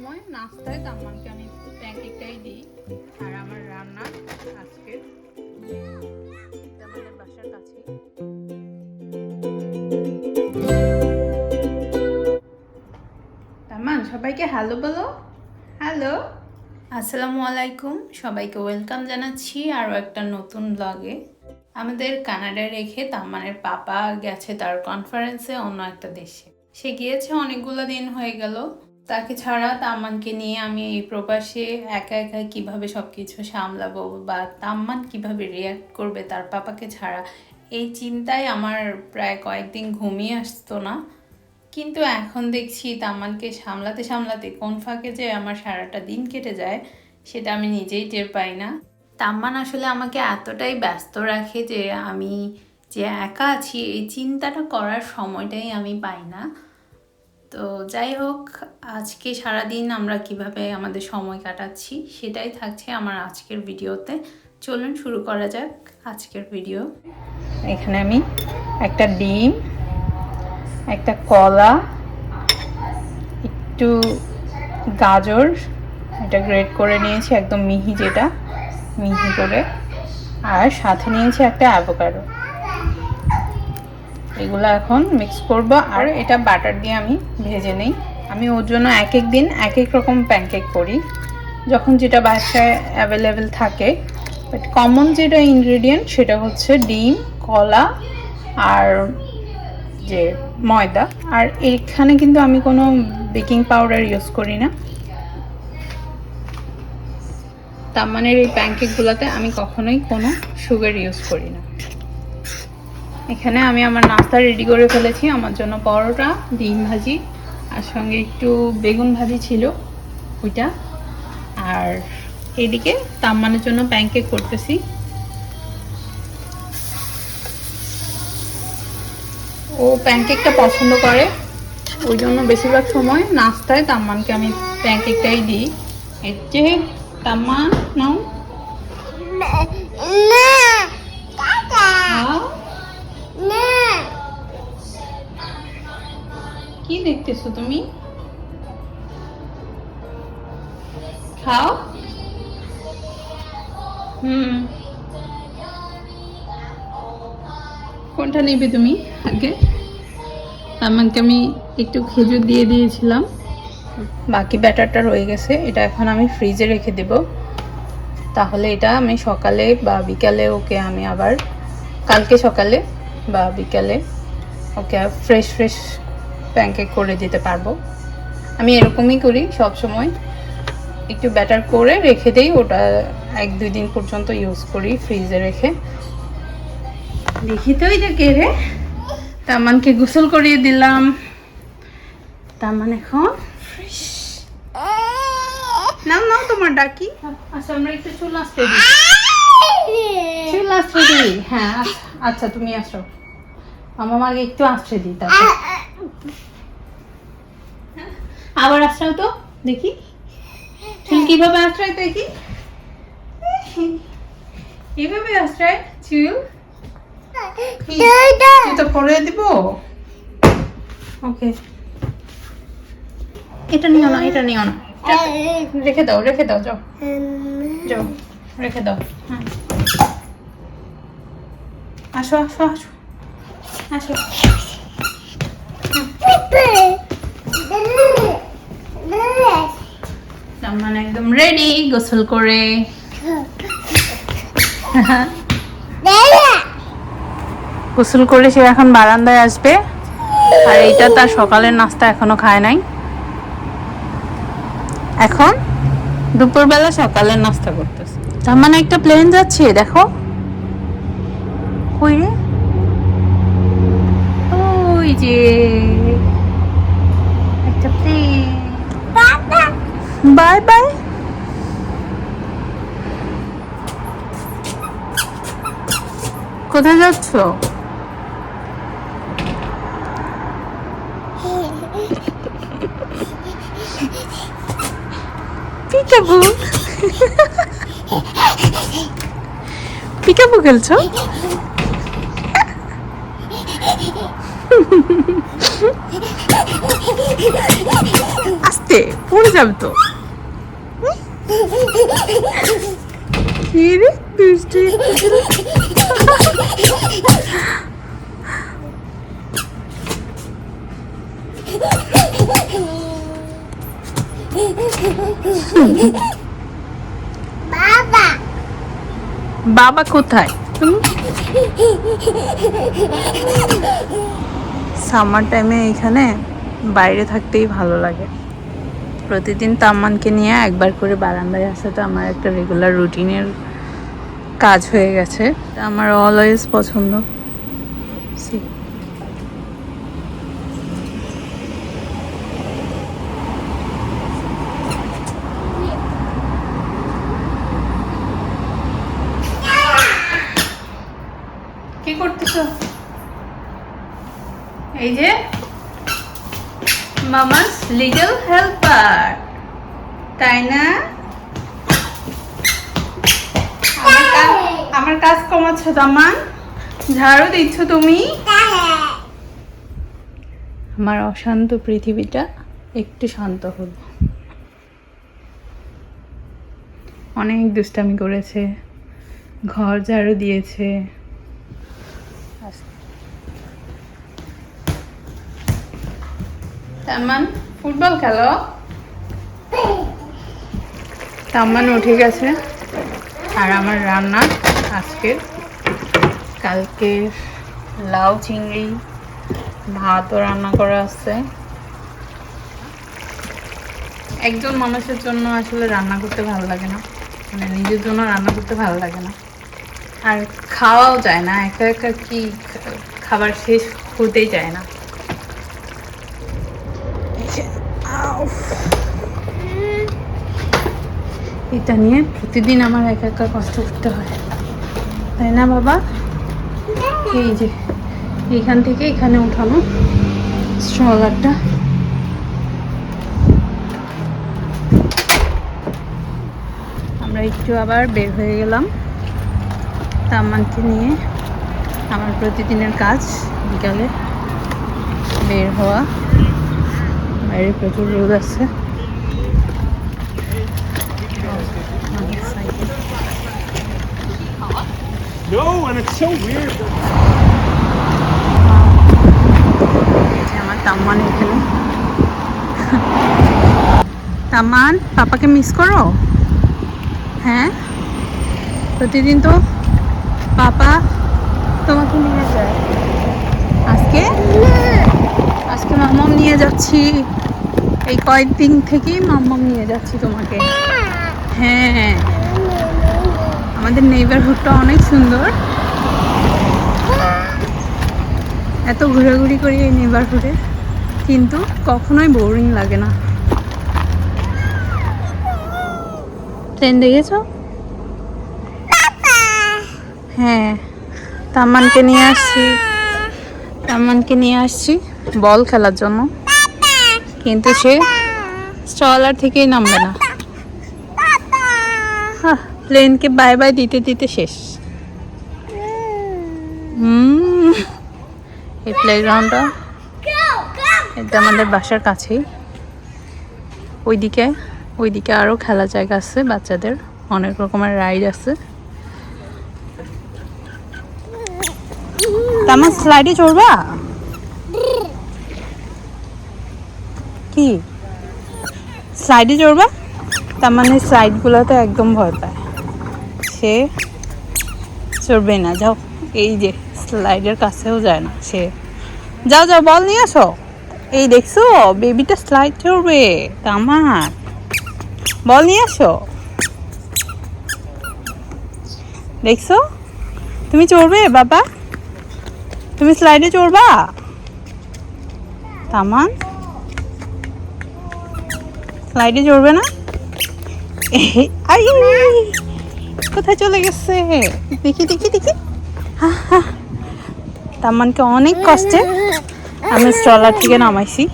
সময় নাস্তায় তাম্মানকে আমি প্যানকেকটাই দিই। আর আমার রান্না আজকে আমাদের বাসার কাছেই। তামান সবাইকে হ্যালো বলো। হ্যালো আসসালামু আলাইকুম, সবাইকে ওয়েলকাম জানাচ্ছি আরও একটা নতুন ব্লগে আমাদের কানাডায় রেখে তাম্মানের পাপা গেছে তার কনফারেন্সে অন্য একটা দেশে। সে গিয়েছে অনেকগুলো দিন হয়ে গেল। তাকে ছাড়া তাম্মানকে নিয়ে আমি এই প্রবাসে একা একা কীভাবে সব কিছু সামলাবো বা তাম্মান কীভাবে রিয়াক্ট করবে তার পাপাকে ছাড়া, এই চিন্তায় আমার প্রায় কয়েকদিন ঘুমিয়ে আসতো না। কিন্তু এখন দেখছি তাম্মানকে সামলাতে সামলাতে কোন ফাঁকে যে আমার সারাটা দিন কেটে যায়, সেটা আমি নিজেই টের পাই না। তাম্মান আসলে আমাকে এতটাই ব্যস্ত রাখে যে আমি যে একা আছি, এই চিন্তাটা করার সময়টাই আমি পাই না। তো যাই হোক, আজকে সারাদিন আমরা কীভাবে আমাদের সময় কাটাচ্ছি সেটাই থাকছে আমার আজকের ভিডিওতে। চলুন শুরু করা যাক আজকের ভিডিও। এখানে আমি একটা ডিম, একটা কলা, একটু গাজর, এটা গ্রেট করে নিয়েছি একদম মিহি যেটা, মিহি করে। আর সাথে নিয়েছি একটা অ্যাভোকাডো। এগুলো এখন মিক্স করব। আর এটা বাটার দিয়ে আমি ভেজে নেই। আমি ওর জন্য এক এক দিন এক এক রকম প্যানকেক করি। যখন যেটা বাসায় অ্যাভেলেবেল থাকে। বাট কমন যেটা ইনগ্রেডিয়েন্ট সেটা হচ্ছে ডিম, কলা আর যে ময়দা। আর এখানে কিন্তু আমি কোনো বেকিং পাউডার ইউজ করি না। তার মানে এই প্যানকেকগুলোতে আমি কখনোই কোনো সুগার ইউজ করি না। এখানে আমি আমার নাস্তা রেডি করে ফেলেছি, আমার জন্য পরোটা, ডিম ভাজি, আর সঙ্গে একটু বেগুন ভাজি ছিল, ওইটা। আর এদিকে তাম্মানের জন্য প্যানকেক করতেছি। ও প্যানকেকটা পছন্দ করে, ওই জন্য বেশিরভাগ সময় নাস্তায় তাম্মানকে আমি প্যানকেকটাই দিই। এর যে তাম্মান নাও দেখতেছো তুমি? খাও। হুম। কোনটা নেবে তুমি আগে? আমাকে আমি একটু খেজুর দিয়ে দিয়েছিলাম। বাকি ব্যাটারটা রয়ে গেছে, এটা এখন আমি ফ্রিজে রেখে দেব। তাহলে এটা আমি সকালে বা বিকালে ওকে আমি আবার, কালকে সকালে বা বিকালে ওকে ফ্রেশ ফ্রেশ প্যানকেক করে দিতে পারব। আমি এরকমই করি সব সময় একটু ব্যাটার করে রেখে দিই ওটা এক দুই দিন পর্যন্ত ইউজ করি ফ্রিজে রেখে। দেখি তো এটা কে রে? তামানকে গোসল করিয়ে দিলাম। তামান এখন ফ্রেশ নাও নাও তোমার ডাকি। আচ্ছা আমরা একটু চুল আসতে দিই। চুল আসতে দিই হ্যাঁ আচ্ছা, তুমি আসো। আমার মাকে একটু আসতে দিই তারপর আবার আশ্রাও তো দেখি। চুল কীভাবে আশ্রয় দেখি। এভাবে আশ্রয় চুল তুই তো করে দিব। ওকে এটা নিও না এটা নিও না। রেখে দাও রেখে দাও যাও। যাও রেখে দাও। হ্যাঁ। আসো আসো আসো। আসো। মানে একদম রেডি গোসল করে। গোসল করে সে এখন বারান্দায় আসবে। আর এইটা তার সকালের নাস্তা এখনও খায় নাই। এখন দুপুরবেলা সকালের নাস্তা করতেছে। তার মানে একটা প্লেন যাচ্ছে, দেখো। ওই যে একটা প্লেন বাই বাই। কোথায় যাচ্ছ? পিকাবু পিকাবু খেলছো? আস্তে পড়ে যাবে তো। দুষ্টু বাবা বাবা কোথায় সামার টাইমে এখানে বাইরে থাকতেই ভালো লাগে। প্রতিদিন তাম্মানকে নিয়ে একবার করে বারান্দায় আসা তো আমার একটা রেগুলার রুটিনের কাজ হয়ে গেছে আমার অলওয়েজ পছন্দ? কি করতেছো এই যে মামাস লিটল হেল্পার তাই না? আমার কাজ- কমাচ্ছ তামান ঝাড়ু দিচ্ছ তুমি? আমার অশান্ত পৃথিবীটা একটু শান্ত হলো অনেক দুষ্টামি করেছে। ঘর ঝাড়ু দিয়েছে। তামান, ফুটবল খেলো? তামান উঠে গেছে। আর আমার রান্না আজকে কালকে লাউ, চিংড়ি, ভাতও রান্না করা আছে। একজন মানুষের জন্য আসলে রান্না করতে ভালো লাগে না। মানে নিজের জন্য রান্না করতে ভালো লাগে না। আর খাওয়াও যায় না। একা একা কি খাবার শেষ হতেই যায় না। এটা নিয়ে প্রতিদিন আমার একা একা কষ্ট করতে হয়। তাই না, বাবা? এই যে এখান থেকে এখানে উঠানো স্ট্রলারটা আমরা একটু আবার বের হয়ে গেলাম। তামানকে নিয়ে আমার প্রতিদিনের কাজ বিকালে বের হওয়া। বাইরে প্রচুর রোদ আছে No, and it's so weird. আমার তাম্মান এখানে। তাম্মান পাপাকে মিস করো? হ্যাঁ? প্রতিদিন তো পাপা তোমাকে নিয়ে যায়। আজকে? আজকে নিয়ে যাচ্ছি। এই কয়েকদিন থেকেই মাম্মাম নিয়ে যাচ্ছি তোমাকে। হ্যাঁ। আমাদের নেইবারহুডটা অনেক সুন্দর। এত ঘোরাঘুরি করি এই নেবারহুডে কিন্তু কখনোই বোরিং লাগে না। ট্রেন দেখেছ? হ্যাঁ। তাম্মানকে নিয়ে আসছি। তাম্মানকে নিয়ে আসছি। বল খেলার জন্য। কিন্তু সে স্টলার থেকেই নামবে না। প্লেনকে বাই বাই দিতে দিতে শেষ। এই প্লেগ্রাউন্ডটা এটা আমাদের বাসার কাছেই। ওইদিকে ওইদিকে আরও খেলা জায়গা আছে বাচ্চাদের। অনেক রকমের রাইড আছে। তা আমার স্লাইডে চড়বা? কি? স্লাইডে চড়বা? তার মানে স্লাইডগুলোতে একদম ভয় পায়। সে চড়বে না। যাও, এই যে স্লাইডের কাছেও যায় না সে। যাও যাও বল নিয়ে আসো। এই দেখছ বেবিটা স্লাইড চড়বে আমার। বল নিয়ে আসো। দেখছ? তুমি চড়বে, বাবা? তুমি স্লাইডে চড়বা? তামান স্লাইডে চড়বে না? কোথায় চলে গেছে? দেখি দেখি দেখি। হা। তামানকে অনেক কষ্টে আমি স্ট্রলার থেকে নামাইছি।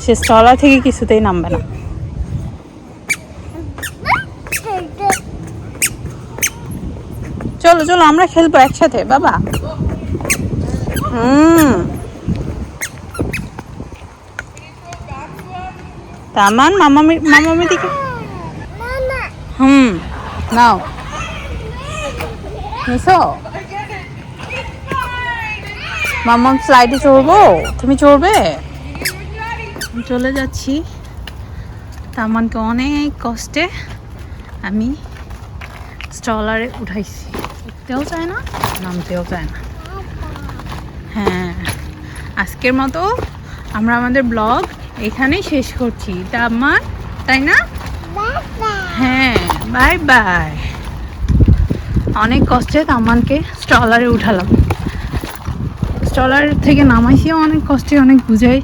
সে স্ট্রলার থেকে কিছুতেই নামবে না। চলো চলো, আমরা খেলব একসাথে, বাবা। হুম। তামান, মামামি মামামি দিকে হুম, নাও। নিছো? মামাম ফ্লাইটে চড়বো? তুমি চড়বে? চলে যাচ্ছি। তামানকে অনেক কষ্টে আমি স্টলারে উঠাইছি। উঠতেও চায় না, নামতেও চায় না। হ্যাঁ আজকের মতো আমরা আমাদের ব্লগ এখানেই শেষ করছি। তামান তাই না? হ্যাঁ বাই বাই অনেক কষ্টে তামানকে স্টলারে উঠালাম। স্টলার থেকে নামাইছিও অনেক কষ্টে অনেক বুঝাই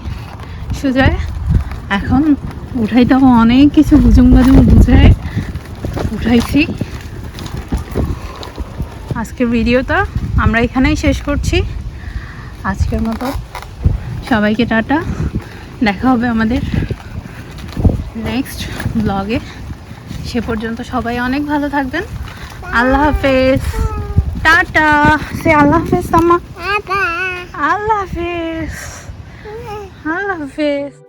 সুজায় এখন উঠাইতেও অনেক কিছু বুঝুম বাজুম বুঝায় উঠাইছি। আজকের ভিডিওটা আমরা এখানেই শেষ করছি। আজকের মতো সবাইকে টাটা। দেখা হবে আমাদের নেক্সট ব্লগে সে পর্যন্ত সবাই অনেক ভালো থাকবেন। আল্লাহ হাফেজ। টাটা। সে আল্লাহ হাফেজ আমা আল্লাহ হাফেজ। আল্লাহ হাফেজ।